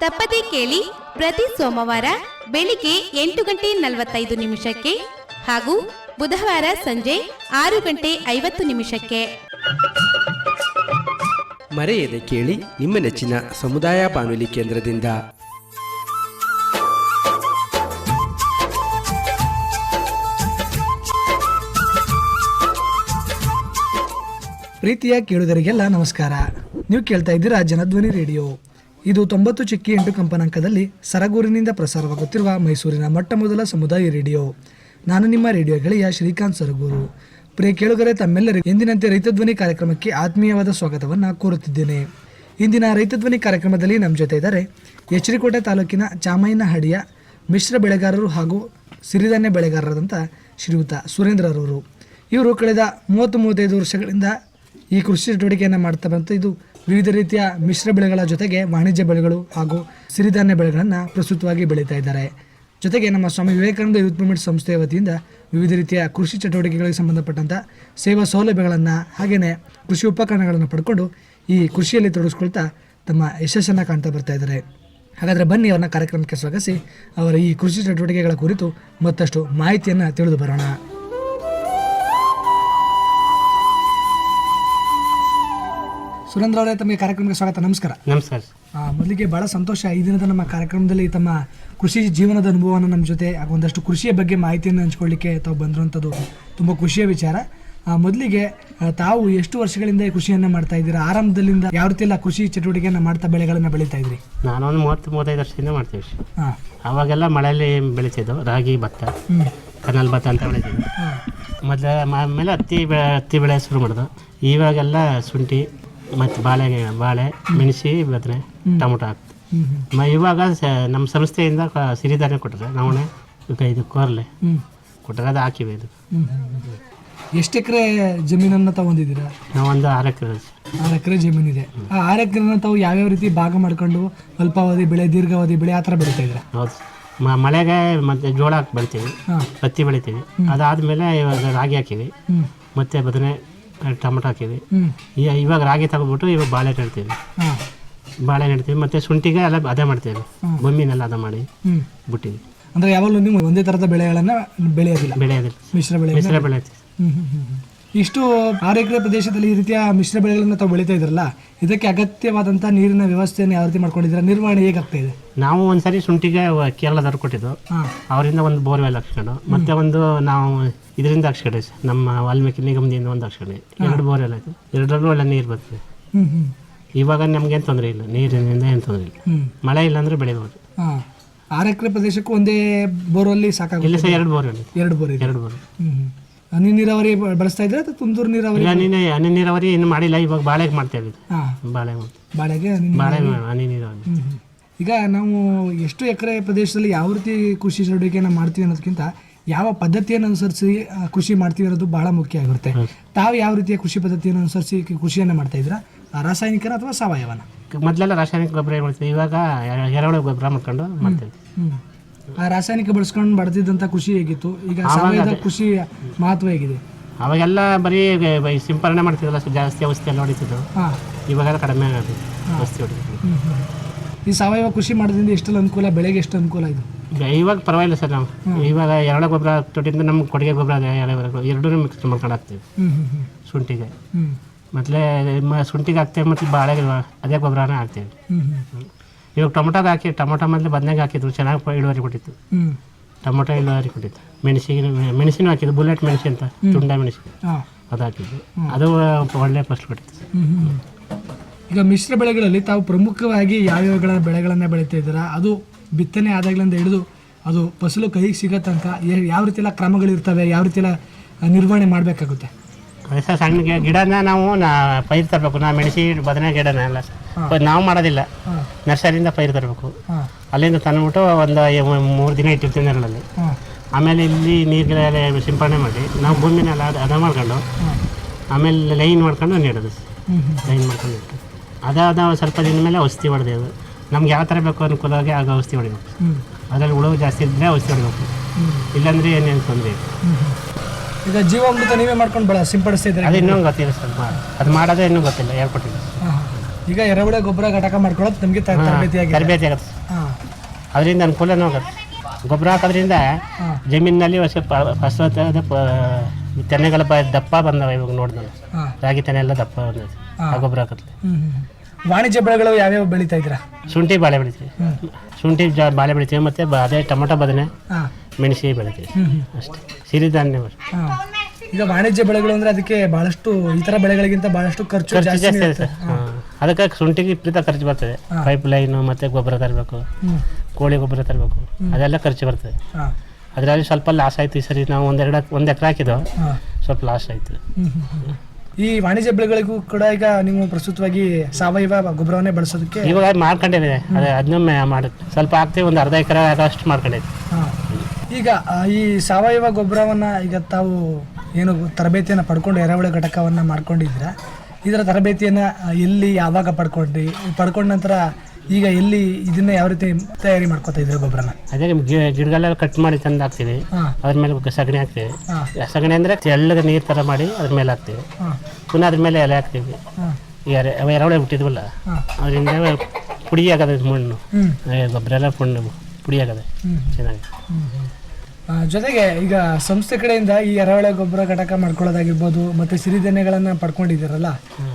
ತಪ್ಪದೇ ಕೇಳಿ ಪ್ರತಿ ಸೋಮವಾರ ಬೆಳಿಗ್ಗೆ ಎಂಟು ಗಂಟೆ ನಲವತ್ತೈದು ನಿಮಿಷಕ್ಕೆ ಹಾಗೂ ಬುಧವಾರ ಸಂಜೆ ಆರು ಗಂಟೆ ಐವತ್ತು ನಿಮಿಷಕ್ಕೆ. ಮರೆಯದೆ ಕೇಳಿ ನಿಮ್ಮ ನೆಚ್ಚಿನ ಸಮುದಾಯ ಬಾನುಲಿ ಕೇಂದ್ರದಿಂದ. ಪ್ರೀತಿಯ ಕೇಳುಗರಿಗೆಲ್ಲ ನಮಸ್ಕಾರ. ನೀವು ಕೇಳ್ತಾ ಇದ್ದೀರಾ ಜನಧ್ವನಿ ರೇಡಿಯೋ. ಇದು ತೊಂಬತ್ತು ಚಿಕ್ಕಿ ಎಂಟು ಕಂಪನಾಂಕದಲ್ಲಿ ಸರಗೂರಿನಿಂದ ಪ್ರಸಾರವಾಗುತ್ತಿರುವ ಮೈಸೂರಿನ ಮೊಟ್ಟ ಮೊದಲ ಸಮುದಾಯ ರೇಡಿಯೋ. ನಾನು ನಿಮ್ಮ ರೇಡಿಯೋ ಗೆಳೆಯ ಶ್ರೀಕಾಂತ್ ಸರಗೂರು. ಪ್ರಿಯ ಕೇಳುಗರೆ, ತಮ್ಮೆಲ್ಲರಿಗೂ ಎಂದಿನಂತೆ ರೈತಧ್ವನಿ ಕಾರ್ಯಕ್ರಮಕ್ಕೆ ಆತ್ಮೀಯವಾದ ಸ್ವಾಗತವನ್ನು ಕೋರುತ್ತಿದ್ದೇನೆ. ಇಂದಿನ ರೈತಧ್ವನಿ ಕಾರ್ಯಕ್ರಮದಲ್ಲಿ ನಮ್ಮ ಜೊತೆ ಇದ್ದಾರೆ ಎಚ್ಚರಿಕೋಟೆ ತಾಲೂಕಿನ ಚಾಮಯ್ಯನಹಳ್ಳಿಯ ಮಿಶ್ರ ಬೆಳೆಗಾರರು ಹಾಗೂ ಸಿರಿಧಾನ್ಯ ಬೆಳೆಗಾರರಾದಂಥ ಶ್ರೀಯುತ ಸುರೇಂದ್ರರವರು ಇವರು ಕಳೆದ ಮೂವತ್ತು ಮೂವತ್ತೈದು ವರ್ಷಗಳಿಂದ ಈ ಕೃಷಿ ಚಟುವಟಿಕೆಯನ್ನು ಮಾಡ್ತಾ ಬಂತು ಇದು ವಿವಿಧ ರೀತಿಯ ಮಿಶ್ರ ಬೆಳೆಗಳ ಜೊತೆಗೆ ವಾಣಿಜ್ಯ ಬೆಳೆಗಳು ಹಾಗೂ ಸಿರಿಧಾನ್ಯ ಬೆಳೆಗಳನ್ನು ಪ್ರಸ್ತುತವಾಗಿ ಬೆಳೀತಾ ಇದ್ದಾರೆ. ಜೊತೆಗೆ ನಮ್ಮ ಸ್ವಾಮಿ ವಿವೇಕಾನಂದ ಯೂತ್ ಮೂವ್ಮೆಂಟ್ ಸಂಸ್ಥೆಯ ವತಿಯಿಂದ ವಿವಿಧ ರೀತಿಯ ಕೃಷಿ ಚಟುವಟಿಕೆಗಳಿಗೆ ಸಂಬಂಧಪಟ್ಟಂಥ ಸೇವಾ ಸೌಲಭ್ಯಗಳನ್ನು ಹಾಗೆಯೇ ಕೃಷಿ ಉಪಕರಣಗಳನ್ನು ಪಡ್ಕೊಂಡು ಈ ಕೃಷಿಯಲ್ಲಿ ತೊಡಗಿಸ್ಕೊಳ್ತಾ ತಮ್ಮ ಯಶಸ್ಸನ್ನು ಕಾಣ್ತಾ ಬರ್ತಾ ಇದ್ದಾರೆ. ಹಾಗಾದರೆ ಬನ್ನಿ ಅವರನ್ನ ಕಾರ್ಯಕ್ರಮಕ್ಕೆ ಸ್ವಾಗತಿಸಿ, ಅವರ ಈ ಕೃಷಿ ಚಟುವಟಿಕೆಗಳ ಕುರಿತು ಮತ್ತಷ್ಟು ಮಾಹಿತಿಯನ್ನು ತಿಳಿದು ಬರೋಣ. ಸುರೇಂದ್ರ ಅವರೇ ತಮಗೆ ಕಾರ್ಯಕ್ರಮಕ್ಕೆ ಸ್ವಾಗತ ನಮಸ್ಕಾರ. ನಮಸ್ಕಾರ. ಆ, ಮೊದಲಿಗೆ ಬಹಳ ಸಂತೋಷ ಈ ದಿನದ ನಮ್ಮ ಕಾರ್ಯಕ್ರಮದಲ್ಲಿ ತಮ್ಮ ಕೃಷಿ ಜೀವನದ ಅನುಭವವನ್ನು ನಮ್ಮ ಜೊತೆ ಹಾಗೂ ಒಂದಷ್ಟು ಕೃಷಿಯ ಬಗ್ಗೆ ಮಾಹಿತಿಯನ್ನು ಹಂಚ್ಕೊಳ್ಳಿಕ್ಕೆ ತಾವು ಬಂದಿರುವಂಥದ್ದು ತುಂಬ ಖುಷಿಯ ವಿಚಾರ. ಆ, ಮೊದಲಿಗೆ ಆ, ತಾವು ಎಷ್ಟು ವರ್ಷಗಳಿಂದ ಈ ಕೃಷಿಯನ್ನು ಮಾಡ್ತಾ ಇದ್ದೀರಾ? ಆರಂಭದಲ್ಲಿಂದ ಯಾವ ರೀತಿ ಎಲ್ಲ ಕೃಷಿ ಚಟುವಟಿಕೆಯನ್ನು ಮಾಡ್ತಾ ಬೆಳೆಗಳನ್ನು ಬೆಳೀತಾ ಇದ್ರಿ? ಒಂದು ಮೂವತ್ತು ಮೂವತ್ತೈದು ವರ್ಷದಿಂದ ಮಾಡ್ತೀವಿ ಹಾಂ. ಅವಾಗೆಲ್ಲ ಮಳೆಯಲ್ಲಿ ಬೆಳೀತಿದ್ದು ರಾಗಿ ಭತ್ತ ಹ್ಞೂ ಕನಲ್ ಭತ್ತ ಅಂತ ಬೆಳೀತಿದ್ವಿ ಮೊದಲ ಆಮೇಲೆ ಹತ್ತಿ ಬೆಳೆ ಹತ್ತಿ ಬೆಳೆ ಶುರು ಮಾಡೋದು ಇವಾಗೆಲ್ಲ ಶುಂಠಿ ಮತ್ತು ಬಾಳೆ ಬಾಳೆ ಮೆಣಸಿ ಬದನೆ ಟೊಮೊಟೊ ಹಾಕ್ತೀವಿ. ಮ ಇವಾಗ ಸ ನಮ್ಮ ಸಂಸ್ಥೆಯಿಂದ ಕ- ಸಿರಿಧಾನ್ಯ ಕೊಟ್ಟರೆ ನವಣೆ ಈಗ ಇದು ಕೋರ್ಲೆ ಕೊಟ್ಟರೆ ಅದು ಹಾಕಿವಿ ಇದು. ಎಷ್ಟು ಎಕರೆ ಜಮೀನನ್ನು ತಗೊಂಡಿದ್ದೀರಾ? ನಾವು ನಾವೊಂದು ಆರು ಎಕರೆ ಆರು ಎಕರೆ ಜಮೀನಿದೆ ಆ ಆರು ಎಕರೆನ ತಾವು ಯಾವ್ಯಾವ ರೀತಿ ಭಾಗ ಮಾಡ್ಕೊಂಡು ಅಲ್ಪಾವಧಿ ಬೆಳೆ ದೀರ್ಘಾವಧಿ ಬೆಳೆ ಆ ಥರ ಬೆಳೀತಾ ಇದ್ದೀರಾ? ಹೌದು. ಮ- ಮಳೆಗೆ ಮತ್ತು ಜೋಳ ಹಾಕಿ ಬೆಳಿತೀವಿ ಹಾಂ. ಹತ್ತಿ ಬೆಳಿತೀವಿ. ಅದಾದಮೇಲೆ ಇವಾಗ ರಾಗಿ ಹಾಕಿವಿ. ಹ್ಞೂ ಮತ್ತು ಬದನೆ ಟೊಮೊಟೊ ಹಾಕಿದ್ವಿ. ಈ ಇವಾಗ ರಾಗಿ ತಗೊಬಿಟ್ಟು ಇವಾಗ ಬಾಳೆ ನೆಡ್ತೀವಿ. ಬಾಳೆ ನೆಡ್ತೀವಿ. ಮತ್ತೆ ಶುಂಠಿಗೆ ಎಲ್ಲ ಅದೇ ಮಾಡ್ತೀವಿ. ಬೊಮ್ಮಿನೆಲ್ಲ ಅದ ಮಾಡಿ ಬಿಟ್ಟಿದ್ವಿ. ಅಂದ್ರೆ ಯಾವಾಗಲೂ ನೀವು ಒಂದೇ ಥರದ ಬೆಳೆಗಳನ್ನು ಬೆಳೆಯೋದಿಲ್ಲ? ಬೆಳೆಯೋದಿಲ್ಲ. ಮಿಶ್ರ ಬೆಳೆ ಮಿಶ್ರ ಬೆಳೆ ಹ್ಮ್ ಹ್ಮ್ ಹ್ಮ್ ಹ್ಮ್. ಇಷ್ಟು ಆರು ಎಕರೆ ಪ್ರದೇಶದಲ್ಲಿ ಈ ರೀತಿಯ ಮಿಶ್ರ ಬೆಳೆಗಳನ್ನು ತಾವು ಬೆಳೀತಾ ಇದ್ರಲ್ಲ ಇದಕ್ಕೆ ಅಗತ್ಯವಾದಂಥ ನೀರಿನ ವ್ಯವಸ್ಥೆಯನ್ನು ಯಾವ ರೀತಿ ಮಾಡ್ಕೊಂಡಿದ್ರೆ ನಿರ್ವಹಣೆ ಹೇಗಾಗ್ತಾ ಇದೆ? ನಾವು ಒಂದ್ಸರಿ ಶುಂಠಿಗೆ ಕೇರಳ ಕೇರಳದವ್ರು ಕೊಟ್ಟಿದ್ದು. ಅವರಿಂದ ಒಂದು ಬೋರ್ವೆಲ್ ಹಾಕ್ಸ್ಕೊಂಡು ಮತ್ತೆ ಒಂದು ನಾವು ಇದರಿಂದ ಹಾಕ್ಸ್ಕೊಂಡೆ ನಮ್ಮ ವಾಲ್ಮೀಕಿ ನಿಗಮದಿಂದ ಒಂದು ಹಾಕ್ಸ್ಕೊಂಡೆ ಎರಡು ಬೋರ್ವೆಲ್ ಆಯ್ತು. ಎರಡರಲ್ಲೂ ಒಳ್ಳೆ ನೀರು ಬರ್ತದೆ. ಇವಾಗ ನಮ್ಗೆ ಇವಾಗ ನಮ್ಗೇನು ತೊಂದರೆ ಇಲ್ಲ. ನೀರಿನಿಂದ ಏನು ತೊಂದರೆ ಇಲ್ಲ. ಮಳೆ ಇಲ್ಲ ಅಂದ್ರೆ ಬೆಳಿಬೋದು. ಆರು ಎಕರೆ ಪ್ರದೇಶಕ್ಕೂ ಒಂದೇ ಬೋರಲ್ಲಿ ಸಾಕಾಗುತ್ತೆ. ಇಲ್ಲಿ ಎರಡು ಬೋರ್ವೆಲ್. ಎರಡು ಬೋರ್ ಎರಡು ಬೋರ್. ಹನಿ ನೀರಾವರಿ ಬ- ಬಳಸ್ತಾ ಇದ್ರೆ ಅಥವಾ ತುಂತುರು ನೀರಾವರಿ? ಹನಿ ನೀನು ಹನಿ ನೀರಾವರಿ ಏನು ಮಾಡಿಲ್ಲ ಇವಾಗ ಬಾಳೆಗೆ ಮಾಡ್ತೇವೆ ಇದ್ದೀವಿ. ಬಾಳೆ ಮಾಡ್ತೀವಿ ಬಾಳೆಗೆ ಹನಿ. ಬಾಳೆ ಹನಿ ನೀರಾವರಿ. ಹ್ಮ್ ಹ್ಮ್. ಈಗ ನಾವು ಎಷ್ಟು ಎಕರೆ ಪ್ರದೇಶದಲ್ಲಿ ಯಾವ ರೀತಿ ಕೃಷಿ ಚಟುವಟಿಕೆಯನ್ನು ಮಾಡ್ತೀವಿ ಅನ್ನೋದಕ್ಕಿಂತ ಯಾವ ಪದ್ಧತಿಯನ್ನು ಅನುಸರಿಸಿ ಆ, ಕೃಷಿ ಮಾಡ್ತೀವಿ ಅನ್ನೋದು ಬಹಳ ಮುಖ್ಯ ಆಗಿರುತ್ತೆ. ತಾವು ಯಾವ ರೀತಿಯ ಕೃಷಿ ಪದ್ಧತಿಯನ್ನು ಅನುಸರಿಸಿ ಕೃಷಿಯನ್ನು ಮಾಡ್ತಾ ಇದ್ದೀರಾ? ಆ, ರಾಸಾಯನಿಕನ ಅಥವಾ ಸಾವಯವನ? ಮೊದಲೆಲ್ಲ ರಾಸಾಯನಿಕ ಗೊಬ್ಬರ ಏನು ಮಾಡ್ತೀವಿ? ಇವಾಗ ಎರಡು ಎರೆಹುಳ ಗೊಬ್ಬರ ಮಾಡ್ಕೊಂಡು ಮಾಡ್ತೀವಿ. ಹ್ಮ್. ಆ ರಾಸಾಯನಿಕ ಬಳಸ್ಕೊಂಡು ಬಡ್ದಿದ್ದಂಥ ಕೃಷಿ ಹೇಗಿತ್ತು? ಈಗ ಸಾವಯವ ಕೃಷಿ ಮಹತ್ವ ಹೇಗಿದೆ? ಅವಾಗೆಲ್ಲ ಬರೀ ಸಿಂಪರಣೆ ಮಾಡ್ತಿದ್ರಲ್ಲ ಜಾಸ್ತಿ ಔಷಧಿ ಎಲ್ಲ ಹೊಡಿತಿದ್ರು. ಇವಾಗೆಲ್ಲ ಕಡಿಮೆ ಆಗುತ್ತೆ ಔಷಧಿ ಈ ಸಾವಯವ ಕೃಷಿ ಮಾಡೋದ್ರಿಂದ ಎಷ್ಟು ಅನುಕೂಲ ಬೆಳೆಗೆ ಎಷ್ಟು ಅನುಕೂಲ ಇದು? ಇವಾಗ ಪರವಾಗಿಲ್ಲ ಸರ್ ನಾವು. ಇವಾಗ ಎರಡು ಗೊಬ್ಬರ ತೊಟ್ಟಿಂದ ನಮ್ಗೆ ಕೊಡುಗೆ ಗೊಬ್ಬರ ಅದೇ ಎರೆಹುಳ ಎರಡೂ ಮಿಕ್ಸ್ ಮಾಡ್ಕೊಂಡು ಹಾಕ್ತೀವಿ. ಶುಂಠಿಗೆ. ಮತ್ತೆ ಮೊದಲೇ ಶುಂಠಿಗೆ ಹಾಕ್ತೇವೆ ಮತ್ತು ಬಾಳೆಗೆ ಅದೇ ಗೊಬ್ಬರನ ಹಾಕ್ತೇವೆ. ಇವಾಗ ಟೊಮೊಟೊಗೆ ಹಾಕಿ ಟೊಮೊಟೊ ಮೊದಲು ಬದನೆಗೆ ಹಾಕಿದ್ರು ಚೆನ್ನಾಗಿ ಇಳುವರಿ ಕೊಟ್ಟಿತ್ತು. ಟೊಮೊಟೊ ಇಳುವರಿ ಕೊಟ್ಟಿತ್ತು. ಮೆಣಸಿನ ಮೆಣಸಿನ ಹಾಕಿದ್ದು ಬುಲೆಟ್ ಮೆಣಸಿ ಅಂತ ತುಂಡ ಮೆಣಸಿ. ಅದು ಹಾಕಿದ್ದು ಅದು ಒಳ್ಳೆ ಫಸ್ಟ್ ಕೊಟ್ಟಿತ್ತು. ಈಗ ಮಿಶ್ರ ಬೆಳೆಗಳಲ್ಲಿ ತಾವು ಪ್ರಮುಖವಾಗಿ ಯಾವ್ಯಾವ ಬೆಳೆಗಳನ್ನು ಬೆಳೀತಾ ಇದ್ದೀರಾ? ಅದು ಬಿತ್ತನೆ ಆದಾಗ್ಲಿಂದ ಹಿಡಿದು ಅದು ಫಸಲು ಕೈಗೆ ಸಿಗೋ ತನಕ ಯಾವ ರೀತಿಯೆಲ್ಲ ಕ್ರಮಗಳಿರ್ತವೆ ಯಾವ ರೀತಿಯೆಲ್ಲ ನಿರ್ವಹಣೆ ಮಾಡಬೇಕಾಗುತ್ತೆ? ಸರ್ ಸಣ್ಣ ಗಿ- ಗಿಡನ ನಾವು ನಾ ಪೈರು ತರಬೇಕು. ನಾ ಮೆಣಸಿ ಬದನೆ ಗಿಡನ ಎಲ್ಲ. ಪ- ನಾವು ಮಾಡೋದಿಲ್ಲ. ನರ್ಸರಿಯಿಂದ ಪೈರು ತರಬೇಕು. ಹಾಂ. ಅಲ್ಲಿಂದ ತಂದ್ಬಿಟ್ಟು ಒಂದು ಮೂರು ದಿನ ಇಟ್ಟಿರ್ತೀವಿ ನೆರಳಲ್ಲಿ. ಹಾಂ. ಆಮೇಲೆ ಇಲ್ಲಿ ನೀರುಗಳೆಲ್ಲ ಸಿಂಪಡಣೆ ಮಾಡಿ. ನಾವು ಭೂಮಿನೆಲ್ಲ ಅದ ಅದ ಮಾಡ್ಕೊಂಡು ಆಮೇಲೆ ಲೈನ್ ಮಾಡ್ಕೊಂಡು ನೀಡೋದು ಹ್ಞೂ ಹ್ಞೂ ಲೈನ್ ಮಾಡ್ಕೊಂಡು ನೆಟ್ಟು ಅದಾದ ಸ್ವಲ್ಪ ದಿನ ಮೇಲೆ ಔಷಧಿ ಹೊಡೆದೇವು ನಮ್ಗೆ ಯಾವ ಥರ ಬೇಕು ಅನುಕೂಲವಾಗಿ ಆಗ ಔಷಧಿ ಹೊಡಿಬೇಕು. ಹ್ಞೂ ಅದರಲ್ಲಿ ಹುಳು ಜಾಸ್ತಿ ಇದ್ದರೆ ಔಷಧಿ ಹೊಡಿಬೇಕು. ಇಲ್ಲಾಂದರೆ ಇಲ್ಲಾಂದ್ರೆ ಏನೇನು ತೊಂದರೆ ಇಲ್ಲ. ಹ್ಞೂ ಹ್ಞೂ ಈಗ ಜೀವಾಮೃತ ನೀವೇ ಮಾಡ್ಕೊಂಡು ಬಳ ಸಿಂಪಡಿಸ್ತಾ ಇದ್ದೀರಾ? ಇನ್ನೊಂದು ಇನ್ನೂ ಗೊತ್ತಿಲ್ಲ ಸರ್ ಅದು ಮಾಡೋದೇ ಇನ್ನೂ ಗೊತ್ತಿಲ್ಲ ಹೇಳ್ಕೊಟ್ಟಿಲ್ಲ. ಈಗ ಎರೆಹುಳ ಗೊಬ್ಬರ ಘಟಕ ಮಾಡ್ಕೊಳ್ಳೋದು ನಮಗೆ ತರಬೇತಿ ಆಗಿದೆ ತರಬೇತಿ ಆಗುತ್ತೆ ಹಾಂ. ಅದರಿಂದ ಅನುಕೂಲನೂ ಆಗುತ್ತೆ. ಗೊಬ್ಬರ ಹಾಕೋದ್ರಿಂದ ಹಾಂ. ಜಮೀನಿನಲ್ಲಿ ವರ್ಷ ಫಸಲದ ತೆನೆಗಳ ಬ ದಪ್ಪ ಬಂದವ ಇವಾಗ ಹಾಂ. ರಾಗಿ ತೆನೆ ಎಲ್ಲ ದಪ್ಪ ಬಂದೈತೆ ಆ ಗೊಬ್ಬರ ಹಾಕುತ್ತೆ ವಾಣಿಜ್ಯ ಬೆಳೆಗಳು ಯಾವ್ಯಾವ ಬೆಳೀತಾ ಇದ್ದೀರಾ? ಶುಂಠಿ ಬಾಳೆ ಬೆಳಿತೀವಿ. ಶುಂಠಿ ಜಾ ಬಾಳೆ ಬೆಳಿತೀವಿ ಮತ್ತು ಅದೇ ಟೊಮೊಟೊ ಬದನೆ. ಹಾಂ. ಮೆಣಸಿ ಬೆಳಿತೀವಿ ಅಷ್ಟೇ. ಸಿರಿಧಾನ್ಯ ಹಾಂ. ಈಗ ವಾಣಿಜ್ಯ ಬೆಳೆಗಳು ಅಂದ್ರೆ ಅದಕ್ಕೆ ಬಹಳಷ್ಟು ಇತರ ಬೆಳೆಗಳಿಗಿಂತ ಬಹಳಷ್ಟು ಖರ್ಚು ಖರ್ಚು ಜಾಸ್ತಿ ಸರ್ ಹಾಂ. ಅದಕ್ಕೆ ಶುಂಠಿಗೆ ವಿಪರೀತ ಖರ್ಚು ಬರ್ತದೆ. ಪೈಪ್ ಲೈನು ಮತ್ತು ಗೊಬ್ಬರ ತರಬೇಕು. ಕೋಳಿ ಗೊಬ್ಬರ ತರಬೇಕು. ಅದೆಲ್ಲ ಖರ್ಚು ಬರ್ತದೆ. ಹಾಂ. ಅದರಲ್ಲಿ ಸ್ವಲ್ಪ ಲಾಸ್ ಆಯ್ತು. ಈ ಸರಿ ನಾವು ಒಂದೆರಡು ಒಂದು ಎಕರೆ ಹಾಕಿದ್ದು ಹಾಂ. ಸ್ವಲ್ಪ ಲಾಸ್ ಆಯ್ತು. ಹ್ಮ್, ಹ್ಮ್, ಹ್ಮ್. ಈ ವಾಣಿಜ್ಯ ಬೆಳೆಗಳಿಗೂ ಕೂಡ ಈಗ ನೀವು ಪ್ರಸ್ತುತವಾಗಿ ಸಾವಯವ ಗೊಬ್ಬರವನ್ನೇ ಬಳಸೋದಕ್ಕೆ ಇವಾಗ ಮಾಡ್ಕೊಂಡಿದೆ ಅದೇ ಅದನ್ನೊಮ್ಮೆ ಮಾಡುತ್ತೆ ಸ್ವಲ್ಪ ಹಾಕ್ತೀವಿ ಒಂದು ಅರ್ಧ ಎಕರೆ ಆಗೋಷ್ಟು ಮಾಡ್ಕೊಂಡಿದ್ವಿ ಹಾ. ಈಗ ಆ, ಈ ಸಾವಯವ ಗೊಬ್ಬರವನ್ನ ಈಗ ತಾವು ಏನು ತರಬೇತಿಯನ್ನು ಪಡ್ಕೊಂಡು ಎರೆಹುಳ ಘಟಕವನ್ನು ಮಾಡ್ಕೊಂಡಿದ್ದೀರ? ಇದರ ತರಬೇತಿಯನ್ನು ಎಲ್ಲಿ ಯಾವಾಗ ಪಡ್ಕೊಂಡ್ರಿ? ಪಡ್ಕೊಂಡ ನಂತರ ಈಗ ಎಲ್ಲಿ ಇದನ್ನ ಯಾವ ರೀತಿ ತಯಾರಿ ಮಾಡ್ಕೊತಾ ಇದ್ರೆ ಗೊಬ್ಬರನ? ಅದೇ ನಿಮ್ಗೆ ಗಿ- ಗಿಡಗಳೆಲ್ಲ ಕಟ್ ಮಾಡಿ ತಂದು ಹಾಕ್ತೀವಿ. ಹಾ. ಅದ್ರ ಮೇಲೆ ಗ- ಸಗಣಿ ಹಾಕ್ತೀವಿ. ಹಾ. ಸಗಣಿ ಅಂದರೆ ತೆಳ್ಳಗೆ ನೀರು ಥರ ಮಾಡಿ ಅದ್ರ ಮೇಲೆ ಹಾಕ್ತೀವಿ. ಹಾ. ಪುನಃ ಅದ್ರ ಮೇಲೆ ಎಲೆ ಹಾಕ್ತೀವಿ. ಹಾ. ಈ ಎರೆ ಅವ ಎರವಳೆ ಬಿಟ್ಟಿದ್ವಲ್ಲ ಹಾ. ಅದರಿಂದ ಪುಡಿ ಆಗದೆ ಮಣ್ಣು. ಏ, ಗೊಬ್ಬರ ಎಲ್ಲ ಪುಣ್ಣು ಪುಡಿ ಆಗದೆ. ಚೆನ್ನಾಗಿ. ಜೊತೆಗೆ ಈಗ ಸಂಸ್ಥೆ ಕಡೆಯಿಂದ ಈ ಎರವಳೆ ಗೊಬ್ಬರ ಘಟಕ ಮಾಡ್ಕೊಳ್ಳೋದಾಗಿರ್ಬೋದು ಮತ್ತೆ ಸಿರಿಧಾನ್ಯಗಳನ್ನ ಪಡ್ಕೊಂಡಿದ್ದೀರಲ್ಲ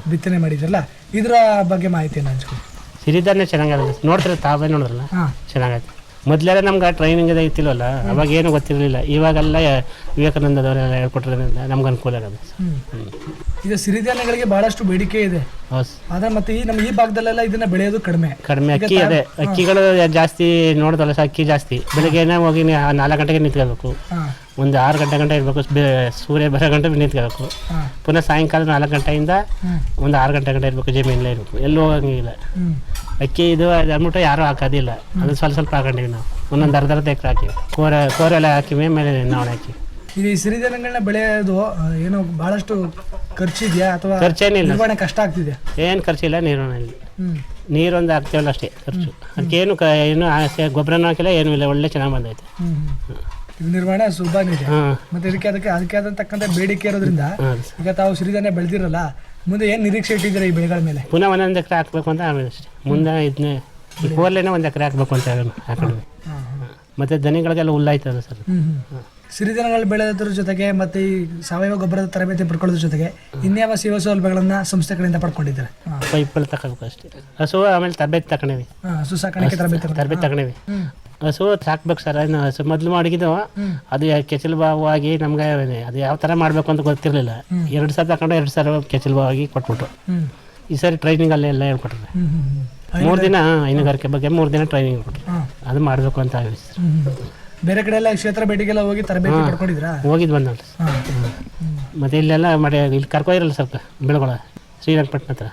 ಬಿತ್ತನೆ ಮಾಡಿದ್ದೀರಲ್ಲ ಇದರ ಬಗ್ಗೆ ಮಾಹಿತಿಯನ್ನು ಹಂಚ್ಕೊಳ್ಳಿ ಸಿರಿಧಾನ್ಯ ಚೆನ್ನಾಗದ ನೋಡ್ತಾರೆ ತಾವೇ ನೋಡಿದ್ರಲ್ಲ? ಹಾಂ. ಚೆನ್ನಾಗೈತೆ. ಮೊದಲೆಲ್ಲ ನಮ್ಗೆ ಟ್ರೈನಿಂಗ್ ಇದೆ ಇತ್ತಿಲ್ಲವಲ್ಲ ಅವಾಗ ಏನು ಗೊತ್ತಿರಲಿಲ್ಲ. ಇವಾಗೆಲ್ಲ ವಿವೇಕಾನಂದದವರೆಲ್ಲ ಹೇಳ್ಕೊಟ್ಟಿರೋದ್ರಿಂದ ನಮ್ಗೆ ಅನುಕೂಲ ಆಗುತ್ತೆ ಈಗ ಸಿರಿಧಾನ್ಯಗಳಿಗೆ ಬಹಳಷ್ಟು ಬೇಡಿಕೆ ಇದೆ. ಆದ್ರೆ ಮತ್ತೆ ಈ ನಮ್ಮ ಈ ಭಾಗದಲ್ಲೆಲ್ಲ ಇದನ್ನ ಬೆಳೆಯೋದು ಕಡಿಮೆ. ಕಡಿಮೆ ಅಕ್ಕಿ ಅದೇ ಅಕ್ಕಿಗಳು ಜಾಸ್ತಿ ನೋಡಿದಲ್ಲ ಸರ್ ಅಕ್ಕಿ ಜಾಸ್ತಿ. ಬೆಳಿಗ್ಗೆನೇ ಹೋಗಿ ನಾಲ್ಕು ಗಂಟೆಗೆ ನಿಂತ್ಕೋಬೇಕು ಒಂದು ಆರು ಗಂಟೆ ಗಂಟೆ ಇರಬೇಕು ಸೂರ್ಯ ಬರೋ ಗಂಟೆ ನಿಂತ್ಕೋಬೇಕು ಪುನಃ ಸಾಯಂಕಾಲ ನಾಲ್ಕು ಗಂಟೆಯಿಂದ ಒಂದು ಆರು ಗಂಟೆ ಗಂಟೆ ಇರಬೇಕು ಜಮೀನಲ್ಲೇ ಇರಬೇಕು. ಎಲ್ಲೂ ಹೋಗಂಗಿಲ್ಲ. ಅಕ್ಕಿ ಇದು ಅದನ್ಬಿಟ್ಟು ಅಂದ್ಬಿಟ್ಟು ಯಾರೂ ಹಾಕೋದಿಲ್ಲ. ಅದು ಸ್ವಲ್ಪ ಸ್ವಲ್ಪ ಹಾಕೊಂಡಿವಿ ನಾವು. ಒಂದೊಂದು ಅರ್ಧ ಅರ್ಧ ಎಕರೆ ಹಾಕಿ. ಕೋರೆ ಕೋರೆಲ್ಲ ಹಾಕಿ ಮೇಲೆ ನಾವು ಹಾಕಿ. ಈಗ ಈ ಸಿರಿಧಾನ್ಯಗಳನ್ನ ಬೆಳೆಯೋದು ಏನೋ ಬಹಳಷ್ಟು ಖರ್ಚಿದ್ಯಾ ಅಥವಾ ಖರ್ಚೇನಿಲ್ಲ. ನಿರ್ವಹಣೆ ಕಷ್ಟ ಆಗ್ತಿದೆ ಏನು ಖರ್ಚಿಲ್ಲ ನೀರಿನಲ್ಲಿ ಹ್ಮ್. ನೀರೊಂದು ಹಾಕ್ತೀವಲ್ಲ ಅಷ್ಟೇ ಖರ್ಚು. ಅದಕ್ಕೇನು ಕ ಏನು ಆಸೆ ಗೊಬ್ಬರನೂ ಹಾಕಿಲ್ಲ ಏನೂ ಇಲ್ಲ ಒಳ್ಳೆ ಚೆನ್ನಾಗಿ ಬಂದೈತೆ. ಇದು ನಿರ್ವಹಣೆ ಸುಲಭನಿದೆ ಮತ್ತೆ ಇದಕ್ಕೆ ಅದಕ್ಕೆ ಅದಕ್ಕೆ ಆದಂತಕ್ಕಂಥ ಬೇಡಿಕೆ ಇರೋದ್ರಿಂದ ಈಗ ತಾವು ಸಿರಿಧಾನ್ಯ ಬೆಳೆದಿರಲ್ಲ ಮುಂದೆ ಏನು ನಿರೀಕ್ಷೆ ಇಟ್ಟಿದ್ದೀರಾ ಈ ಬೆಳೆಗಳ ಮೇಲೆ? ಪುನಃ ಒಂದೊಂದು ಎಕರೆ ಹಾಕ್ಬೇಕು ಅಂತ ಆಮೇಲೆ ಅಷ್ಟೇ. ಮುಂದೆ ಇದನ್ನೇ ಕೋರ್ಲೇನೆ ಒಂದು ಎಕರೆ ಹಾಕ್ಬೇಕು ಅಂತ ಹಾಕೊಂಡು ಮತ್ತೆ ದನಿಗಳಿಗೆಲ್ಲ ಹುಲ್ಲಾಯ್ತದ ಸರ್. ಸಿರಿಧಾನ್ಯಗಳು ಬೆಳೆಯೋದ್ರ ಜೊತೆಗೆ ಮತ್ತೆ ಈ ಸಾವಯವ ಗೊಬ್ಬರದ ತರಬೇತಿ ಪಡ್ಕೊಳ್ಳೋದ್ರ ಜೊತೆಗೆ ಇನ್ಯಾವ ಸೇವಾ ಸೌಲಭ್ಯಗಳನ್ನ ಸಂಸ್ಥೆಗಳಿಂದ ಪಡ್ಕೊಂಡಿದ್ದಾರೆ. ಪೈಪ್ಗಳು ತಗೋಬೇಕು ಅಷ್ಟೇ. ಹಸು ಆಮೇಲೆ ತರಬೇತಿ ತಗೊಂಡಿವಿ. ಹಾ, ಹಸು ಸಾಕಾಣಿಕೆ ತರಬೇತಿ ತರಬೇತಿ ತಗೊಂಡಿವಿ. ಹಸು ಸಾಕ್ಬೇಕು ಸರ್. ಇನ್ನು ಹಸು ಮೊದಲು ಮಾಡಿದ್ದು ಅದು ಕೆಚಲು ಬಾವಾಗಿ ನಮ್ಗೆ ಅದು ಯಾವ ತರ ಮಾಡಬೇಕು ಅಂತ ಗೊತ್ತಿರಲಿಲ್ಲ. ಎರಡು ಸಾವಿರ ತಗೊಂಡು ಎರಡು ಸಾವಿರ ಕೆಚಲು ಬಾವಾಗಿ ಆಗಿ ಕೊಟ್ಬಿಟ್ರು ಈ ಸರಿ ಟ್ರೈನಿಂಗಲ್ಲಿ ಎಲ್ಲ ಹೇಳ್ಕೊಟ್ರೆ. ಮೂರು ದಿನ ಹೈನುಗಾರಿಕೆ ಬಗ್ಗೆ ಮೂರು ದಿನ ಟ್ರೈನಿಂಗ್ ಕೊಟ್ಟರು ಅದು ಮಾಡಬೇಕು ಅಂತ ಆಗಿದೆ ಸರ್. ಬೇರೆ ಕಡೆ ಎಲ್ಲ ಕ್ಷೇತ್ರ ಭೇಟಿಗೆಲ್ಲ ಹೋಗಿ ತರಬೇತಿ ಪಡ್ಕೊಂಡಿದ್ರಾ ಹೋಗಿದ್ದು ಬಂದಲ್ಲ ಮತ್ತೆ ಇಲ್ಲೆಲ್ಲ ಮಾಡಿ ಇಲ್ಲಿ ಕರ್ಕೊಯಿರಲ್ಲ ಸ್ವಲ್ಪ ಬೆಳಗೊಳ ಶ್ರೀರಂಗಪಟ್ಟಣ ಹತ್ರ.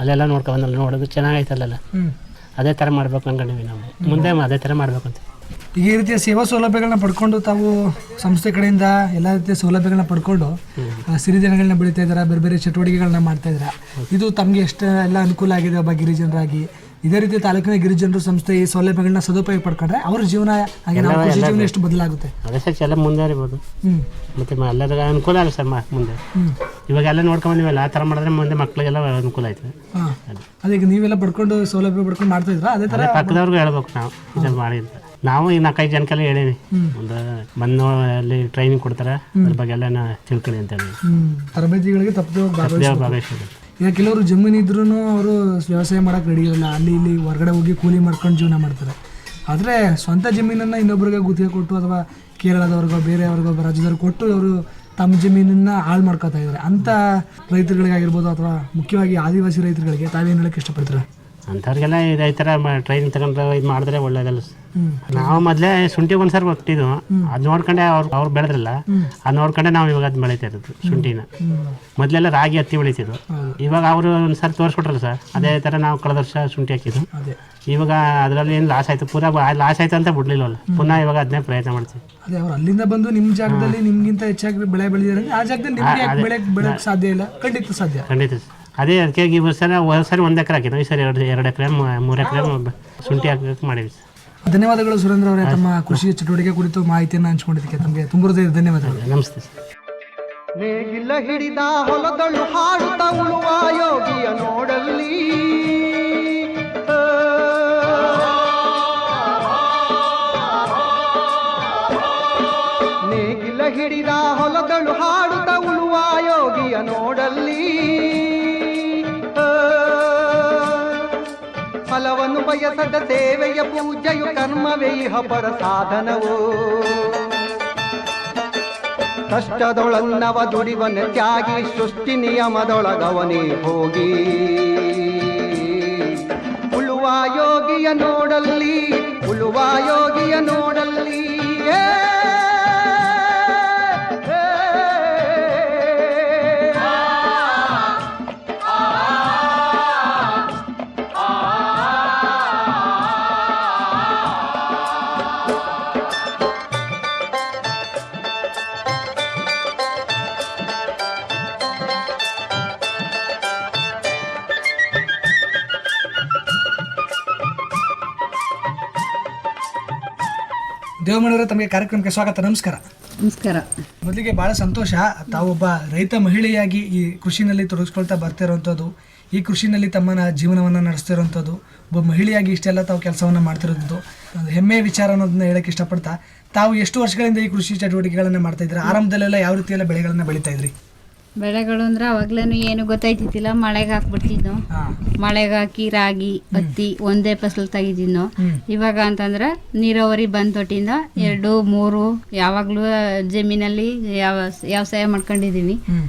ಅಲ್ಲೆಲ್ಲ ನೋಡ್ಕೊ ಬಂದಲ್ಲ ನೋಡೋದು ಚೆನ್ನಾಗೈತೆ ಅಲ್ಲೆಲ್ಲ. ಅದೇ ಥರ ಮಾಡ್ಬೇಕು ಅನ್ಕೊಂಡಿವಿ ನಾವು. ಮುಂದೆ ಅದೇ ಥರ ಮಾಡ್ಬೇಕು ಅಂತ. ಈಗ ಈ ರೀತಿಯ ಸೇವಾ ಸೌಲಭ್ಯಗಳನ್ನ ಪಡ್ಕೊಂಡು ತಾವು ಸಂಸ್ಥೆ ಕಡೆಯಿಂದ ಎಲ್ಲ ರೀತಿಯ ಸೌಲಭ್ಯಗಳನ್ನ ಪಡ್ಕೊಂಡು ಆ, ಸಿರಿಧಾನ್ಯಗಳನ್ನ ಬೆಳೀತಾ ಇದ್ದಾರೆ ಬೇರೆ ಬೇರೆ ಚಟುವಟಿಕೆಗಳನ್ನ ಮಾಡ್ತಾ ಇದ್ದಾರೆ? ಇದು ತಮಗೆ ಎಷ್ಟು ಎಲ್ಲ ಅನುಕೂಲ ಆಗಿದೆ ಒಬ್ಬ ಗಿರಿಜನರಾಗಿ? ಇದೇ ರೀತಿ ತಾಲೂಕಿನ ಗಿರಿಜನರು ಸಂಸ್ಥೆ ಈ ಸೌಲಭ್ಯಗಳನ್ನ ಸದುಪಯೋಗ ಪಡ್ಕೊಂಡ್ರೆ ಅವ್ರ ಜೀವನ ಹಾಗೆ ನಮ್ಮ ಕೃಷಿ ಜೀವನ ಎಷ್ಟು ಬದಲಾಗುತ್ತೆ? ಅದೇ ಸರ್ ಎಲ್ಲ ಮುಂದುವರಿಬೋದು. ಮತ್ತೆ ಎಲ್ಲರಿಗೂ ಅನುಕೂಲ ಅಲ್ಲ ಸರ್ ಮುಂದೆ. ಇವಾಗೆಲ್ಲ ನೋಡ್ಕೊಂಬಂದಿವಲ್ಲ ಆ ಥರ ಮಾಡಿದ್ರೆ ಮುಂದೆ ಮಕ್ಕಳಿಗೆಲ್ಲ ಅನುಕೂಲ ಆಯ್ತು ಅದೀಗ ನೀವೆಲ್ಲ ಪಡ್ಕೊಂಡು ಸೌಲಭ್ಯ ಪಡ್ಕೊಂಡು ಮಾಡ್ತಾ ಇದ್ರಾ? ಅದೇ ಥರ ಪಕ್ಕದವ್ರಿಗೂ ಹೇಳ್ಬೇಕು ನಾವು ಇದನ್ನು ಮಾಡಿ ಅಂತ. ನಾವು ಈ ನಾಲ್ಕೈದು ಜನಕ್ಕೆಲ್ಲ ಹೇಳೀವಿ. ಒಂದು ಬಂದು ಅಲ್ಲಿ ಟ್ರೈನಿಂಗ್ ಕೊಡ್ತಾರೆ ಅದ್ರ ಬಗ್ಗೆ ಎಲ್ಲ ತಿಳ್ಕೊಳ್ಳಿ ಅಂತ ಹೇಳಿ ತರಬೇತಿಗಳಿಗೆ ತಪ್ಪದೇ ಭಾಗವಹಿಸಿ ದೇವ ಭಾಗವಹಿಸ್ಬೇಕು. ಈಗ ಕೆಲವರು ಜಮೀನು ಇದ್ರೂ ಅವರು ವ್ಯವಸಾಯ ಮಾಡೋಕೆ ರೆಡಿ ಇರಲ್ಲ ಅಲ್ಲಿ ಇಲ್ಲಿ ಹೊರಗಡೆ ಹೋಗಿ ಕೂಲಿ ಮಾಡ್ಕೊಂಡು ಜೀವನ ಮಾಡ್ತಾರೆ. ಆದರೆ ಸ್ವಂತ ಜಮೀನನ್ನು ಇನ್ನೊಬ್ರಿಗೆ ಗುತ್ತಿಗೆ ಕೊಟ್ಟು ಅಥವಾ ಕೇರಳದವ್ರಿಗೋ, ಬೇರೆಯವ್ರಿಗೋ, ರಾಜ್ಯದವ್ರಿಗೆ ಕೊಟ್ಟು ಅವರು ತಮ್ಮ ಜಮೀನನ್ನು ಹಾಳು ಮಾಡ್ಕೋತಾ ಇದ್ದಾರೆ ಅಂಥ ರೈತರುಗಳಿಗಾಗಿರ್ಬೋದು ಅಥವಾ ಮುಖ್ಯವಾಗಿ ಆದಿವಾಸಿ ರೈತರುಗಳಿಗೆ ತಾವೇನು ಹೇಳೋಕ್ಕೆ ಇಷ್ಟಪಡ್ತಾರೆ? ಅಂಥವ್ರಿಗೆಲ್ಲ ಥರ ಟ್ರೈನಿಂಗ್ ತಗೊಂಡು ಇದು ಮಾಡಿದ್ರೆ ಹ್ಮ್ ನಾವು ಮೊದಲೇ ಶುಂಠಿ ಒಂದ್ಸರಿ ಕೊಟ್ಟಿದ್ದು ಅದು ನೋಡ್ಕೊಂಡೆ ಅವ್ರು ಅವ್ರು ಬೆಳೆದ್ರಲ್ಲ ಅದು ನೋಡ್ಕೊಂಡೆ ನಾವು ಇವಾಗ ಅದು ಬೆಳೀತಾ ಇರೋದು ಶುಂಠಿನ. ಮೊದಲೆಲ್ಲ ರಾಗಿ ಹತ್ತಿ ಬೆಳೀತಿದ್ರು ಇವಾಗ ಅವರು ಒಂದ್ಸರಿ ತೋರಿಸ್ಕೊಟ್ರಲ್ಲ ಸರ್ ಅದೇ ಥರ ನಾವು ಕಳೆದ ವರ್ಷ ಶುಂಠಿ ಹಾಕಿದ್ದು. ಇವಾಗ ಅದರಲ್ಲಿ ಏನು ಲಾಸ್ ಆಯಿತು? ಪೂರಾ ಲಾಸ್ ಆಯ್ತು ಅಂತ ಬಿಡ್ಲಿಲ್ವಲ್ಲ ಪುನಃ ಇವಾಗ ಅದನ್ನೇ ಪ್ರಯತ್ನ ಮಾಡ್ತೀವಿ. ಅದೇ ಅವ್ರು ಅಲ್ಲಿಂದ ಬಂದು ನಿಮ್ಮ ಜಾಗದಲ್ಲಿ ನಿಮ್ಗಿಂತ ಹೆಚ್ಚಾಗಿ ಬೆಳೆ ಬೆಳೆದಿದ್ದಾರೆ. ಆ ಜಾಗದಲ್ಲಿ ನಿಮಗೆ ಯಾಕೆ ಬೆಳೆ ಬೆಳೆಯಕ್ಕೆ ಸಾಧ್ಯ ಇಲ್ಲ? ಖಂಡಿತ ಸಾಧ್ಯ. ಖಂಡಿತ ಸರ್. ಅದೇ ಅದಕ್ಕೆ ಈ ವರ್ಷ ಒಂದು ಸರಿ ಒಂದು ಎಕರೆ ಹಾಕಿದ್ವಿ. ಈ ಸರಿ ಎರಡು ಎರಡು ಎಕರೆ ಮೂರು ಎಕರೆ ಶುಂಠಿ ಹಾಕಕ್ಕೆ ಮಾಡಿದ್ವಿ ಧನ್ಯವಾದಗಳು ಸುರೇಂದ್ರ ಅವರೇ. ತಮ್ಮ ಕೃಷಿ ಚಟುವಟಿಕೆ ಕುರಿತು ಮಾಹಿತಿಯನ್ನು ಹಂಚಿಕೊಂಡಿದ್ದಕ್ಕೆ ತಮಗೆ ತುಂಬ ಹೃದಯದ ಧನ್ಯವಾದಗಳು. ನಮಸ್ತೆ ಸರ್. ನೇಗಿಲ ಹಿಡಿದ ಹೊಲದಳು ಹಾಡುತ್ತ ಉಳುವ ಯೋಗಿಯ ನೋಡಲ್ಲಿ. ಆ. ನೇಗಿಲ ಹಿಡಿದ ಫಲವನ್ನು ಬಯಸದ ಸೇವೆಯ ಪೂಜೆಯು ಕರ್ಮವೇ, ಇಹ ಪರ ಸಾಧನವು ಕಷ್ಟದೊಳನ್ನವ ದುಡಿವನ ತ್ಯಾಗಿ, ಸೃಷ್ಟಿ ನಿಯಮದೊಳಗವನೇ ಹೋಗಿ. ಉಳುವ ಯೋಗಿಯ ನೋಡಲ್ಲಿ, ಉಳುವ ಯೋಗಿಯ ನೋಡಲ್ಲಿ ದೇವಮಣಿಯವರೇ ತಮಗೆ ಕಾರ್ಯಕ್ರಮಕ್ಕೆ ಸ್ವಾಗತ ನಮಸ್ಕಾರ. ನಮಸ್ಕಾರ. ಮೊದಲಿಗೆ ಬಹಳ ಸಂತೋಷ ತಾವೊಬ್ಬ ರೈತ ಮಹಿಳೆಯಾಗಿ ಈ ಕೃಷಿನಲ್ಲಿ ತೊಡಗಿಸ್ಕೊಳ್ತಾ ಬರ್ತಿರೋಂಥದ್ದು ಈ ಕೃಷಿನಲ್ಲಿ ತಮ್ಮನ ಜೀವನವನ್ನು ನಡೆಸ್ತಿರೋಂಥದ್ದು ಒಬ್ಬ ಮಹಿಳೆಯಾಗಿ ಇಷ್ಟೆಲ್ಲ ತಾವು ಕೆಲಸವನ್ನು ಮಾಡ್ತಿರೋದು ಒಂದು ಹೆಮ್ಮೆಯ ವಿಚಾರ ಅನ್ನೋದನ್ನ ಹೇಳಕ್ಕೆ ಇಷ್ಟಪಡ್ತಾ ತಾವು ಎಷ್ಟು ವರ್ಷಗಳಿಂದ ಈ ಕೃಷಿ ಚಟುವಟಿಕೆಗಳನ್ನು ಮಾಡ್ತಾ ಇದ್ದೀರಾ? ಆರಂಭದಲ್ಲೆಲ್ಲ ಯಾವ ರೀತಿಯೆಲ್ಲ ಬೆಳೆಗಳನ್ನು ಬೆಳೀತಾ ಇದ್ರಿ? ಬೆಳೆಗಳು ಅಂದ್ರೆ ಅವಾಗ್ಲೇನು ಏನು ಗೊತ್ತಾಯ್ತಿದ್ದಿಲ್ಲ. ಮಳೆಗೆ ಹಾಕ್ಬಿಡ್ತಿದ್ನು ಮಳೆಗೆ ಹಾಕಿ ರಾಗಿ ಹತ್ತಿ ಒಂದೇ ಫಸಲು ತೆಗಿದಿದ್ನು. ಇವಾಗ ಅಂತಂದ್ರೆ ನೀರಾವರಿ ಬಂದೊಟ್ಟಿಂದ ಎರಡು ಮೂರು ಯಾವಾಗಲೂ ಜಮೀನಲ್ಲಿ ಯಾವ ವ್ಯವಸಾಯ ಮಾಡ್ಕೊಂಡಿದೀವಿ ಹ್ಞೂ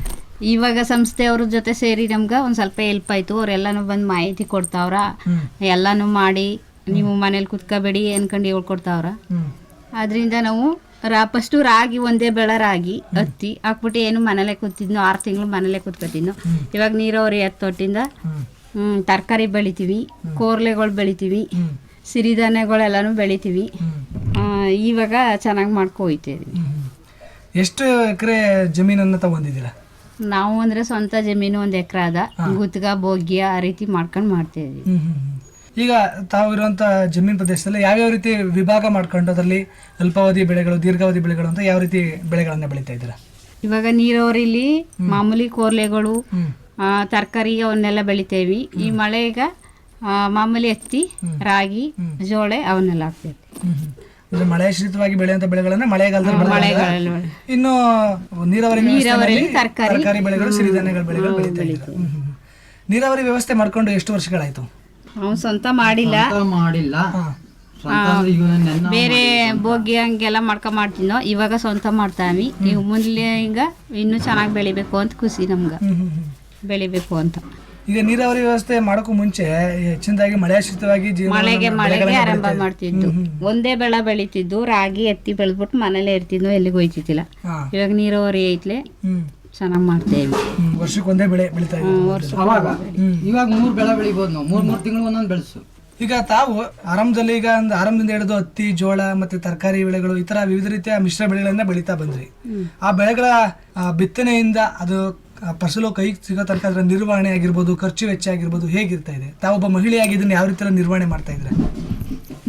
ಇವಾಗ ಸಂಸ್ಥೆಯವ್ರ ಜೊತೆ ಸೇರಿ ನಮ್ಗೆ ಒಂದು ಸ್ವಲ್ಪ ಹೆಲ್ಪ್ ಆಯ್ತು. ಅವರೆಲ್ಲಾನು ಬಂದು ಮಾಹಿತಿ ಕೊಡ್ತಾವ್ರ. ಎಲ್ಲಾನು ಮಾಡಿ ನೀವು ಮನೇಲಿ ಕುತ್ಕೋಬೇಡಿ ಅನ್ಕೊಂಡು ಹೇಳ್ಕೊಡ್ತಾವ್ರ. ಅದರಿಂದ ನಾವು ರಾ ಫಸ್ಟು ರಾಗಿ ಒಂದೇ ಬೆಳೆ ರಾಗಿ ಹತ್ತಿ ಹಾಕ್ಬಿಟ್ಟು ಏನು ಮನೇಲೆ ಕೂತಿದ್ನೋ ಆರು ತಿಂಗಳು ಮನೇಲೆ ಕೂತ್ಕೊತಿದ್ನು ಇವಾಗ ನೀರಾವರಿ ಹತ್ತೊಟ್ಟಿಂದ ತರಕಾರಿ ಬೆಳಿತೀವಿ ಕೋರ್ಲೆಗಳು ಬೆಳಿತೀವಿ ಸಿರಿಧಾನ್ಯಗಳೆಲ್ಲನೂ ಬೆಳಿತೀವಿ ಇವಾಗ ಚೆನ್ನಾಗಿ ಮಾಡ್ಕೋಯ್ತೀವಿ. ಎಷ್ಟು ಎಕರೆ ಜಮೀನನ್ನು ತಗೊಂಡಿದ್ದೀರಾ? ನಾವು ಅಂದರೆ ಸ್ವಂತ ಜಮೀನು ಒಂದು ಎಕರೆ ಅದ. ಗುತ್ಗ ಬೋಗ್ಯ ಆ ರೀತಿ ಮಾಡ್ಕೊಂಡು ಮಾಡ್ತಾ. ಈಗ ತಾವು ಇರುವಂಥ ಜಮೀನು ಪ್ರದೇಶದಲ್ಲಿ ಯಾವ್ಯಾವ ರೀತಿ ವಿಭಾಗ ಮಾಡ್ಕೊಂಡು ಅದರಲ್ಲಿ ಅಲ್ಪಾವಧಿ ಬೆಳೆಗಳು ದೀರ್ಘಾವಧಿ ಬೆಳೆಗಳು ಅಂತ ಯಾವ ರೀತಿ ಬೆಳೆಗಳನ್ನ ಬೆಳೀತಾ ಇದ್ದೀರಾ? ಇವಾಗ ನೀರಾವರಿಲಿ ಮಾಮೂಲಿ ಕೋರ್ಲೆಗಳು ತರಕಾರಿ ಅವನ್ನೆಲ್ಲ ಬೆಳಿತೇವಿ. ಈ ಮಳೆ ಈಗ ಮಾಮೂಲಿ ಹತ್ತಿ ರಾಗಿ ಜೋಳೆ ಅವನ್ನೆಲ್ಲ ಹಾಕ್ತೇವೆ. ಮಳೆ ಮಳೆಯಾಶ್ರಿತವಾಗಿ ಬೆಳೆಯುವಂತ ಬೆಳೆಗಳನ್ನ ಮಳೆಗಾಲದಲ್ಲಿ ಇನ್ನು ನೀರಾವರಿ ವ್ಯವಸ್ಥೆಯಲ್ಲಿ ತರಕಾರಿ. ಬೆಳೆಗಳು ಸಿರಿಧಾನ್ಯಗಳ ಬೆಳೆಗಳು ಬೆಳೀತಾ. ನೀರಾವರಿ ವ್ಯವಸ್ಥೆ ಮಾಡ್ಕೊಂಡು ಎಷ್ಟು ವರ್ಷಗಳಾಯ್ತು? ನಾವು ಸ್ವಂತ ಮಾಡಿಲ್ಲ. ಮಾಡಿಲ್ಲ. ಬೇರೆ ಬೋಗಿ ಹಂಗೆಲ್ಲ ಮಾಡ್ಕೊಂಡ್ ಮಾಡ್ತೀನೋ ಇವಾಗ ಸ್ವಂತ ಮಾಡ್ತಾವಿ ನೀವು ಮುಂದೆ ಹಿಂಗ ಇನ್ನೂ ಚೆನ್ನಾಗಿ ಬೆಳಿಬೇಕು ಅಂತ ಖುಷಿ ನಮ್ಗೆ. ಬೆಳಿಬೇಕು ಅಂತ. ಈಗ ನೀರಾವರಿ ವ್ಯವಸ್ಥೆ ಮಾಡೋಕ್ಕೂ ಮುಂಚೆ ಹೆಚ್ಚಿನದಾಗಿ ಮಳೆಯಾಶ್ರಿತವಾಗಿ ಜೀವನ ಮಳೆಗೆ ಮಳೆಗೆ ಆರಂಭ ಮಾಡ್ತಿದ್ದು. ಒಂದೇ ಬೆಳೆ ಬೆಳಿತಿದ್ದು ರಾಗಿ ಎತ್ತಿ ಬೆಳೆದ್ಬಿಟ್ಟು ಮನೇಲೆ ಇರ್ತಿದ್ನೋ ಎಲ್ಲಿಗೆ ಹೋಯ್ತಿದ್ದಿಲ್ಲ. ಇವಾಗ ನೀರಾವರಿ ಐತ್ಲೆ. ಚೆನ್ನಾಗಿ ಮಾಡ್ತೇವೆ. ವರ್ಷಕ್ಕೆ ಒಂದೇ ಬೆಳೆ ಬೆಳಿತಾ ಅವಾಗ? ಇವಾಗ ಮೂರ್ ಬೆಳೆ ಬೆಳಿಬೋದು ನಾವು. ಮೂರ್ ಮೂರ್ ತಿಂಗಳು ಒಂದೊಂದು ಬೆಳೆಸು. ಈಗ ತಾವು ಆರಂಭದಲ್ಲಿ ಈಗ ಒಂದು ಆರಂಭದಿಂದ ಹಿಡಿದು ಹತ್ತಿ ಜೋಳ ಮತ್ತೆ ತರಕಾರಿ ಬೆಳೆಗಳು ಈ ತರ ವಿವಿಧ ರೀತಿಯ ಮಿಶ್ರ ಬೆಳೆಗಳನ್ನ ಬೆಳೀತಾ ಬಂದ್ರಿ. ಆ ಬೆಳೆಗಳ ಆ, ಬಿತ್ತನೆಯಿಂದ ಅದು ಆ, ಫಸಲು ಕೈ ಸಿಗೋ ತನಕ ಅದರ ನಿರ್ವಹಣೆ ಆಗಿರ್ಬೋದು ಖರ್ಚು ವೆಚ್ಚ ಆಗಿರ್ಬೋದು ಹೇಗಿರ್ತಾ ಇದೆ? ತಾವೊಬ್ಬ ಮಹಿಳೆಯಾಗಿ ಇದನ್ನ ಯಾವ ರೀತಿ ನಿರ್ವಹಣೆ ಮಾಡ್ತಾ ಇದ್ರೆ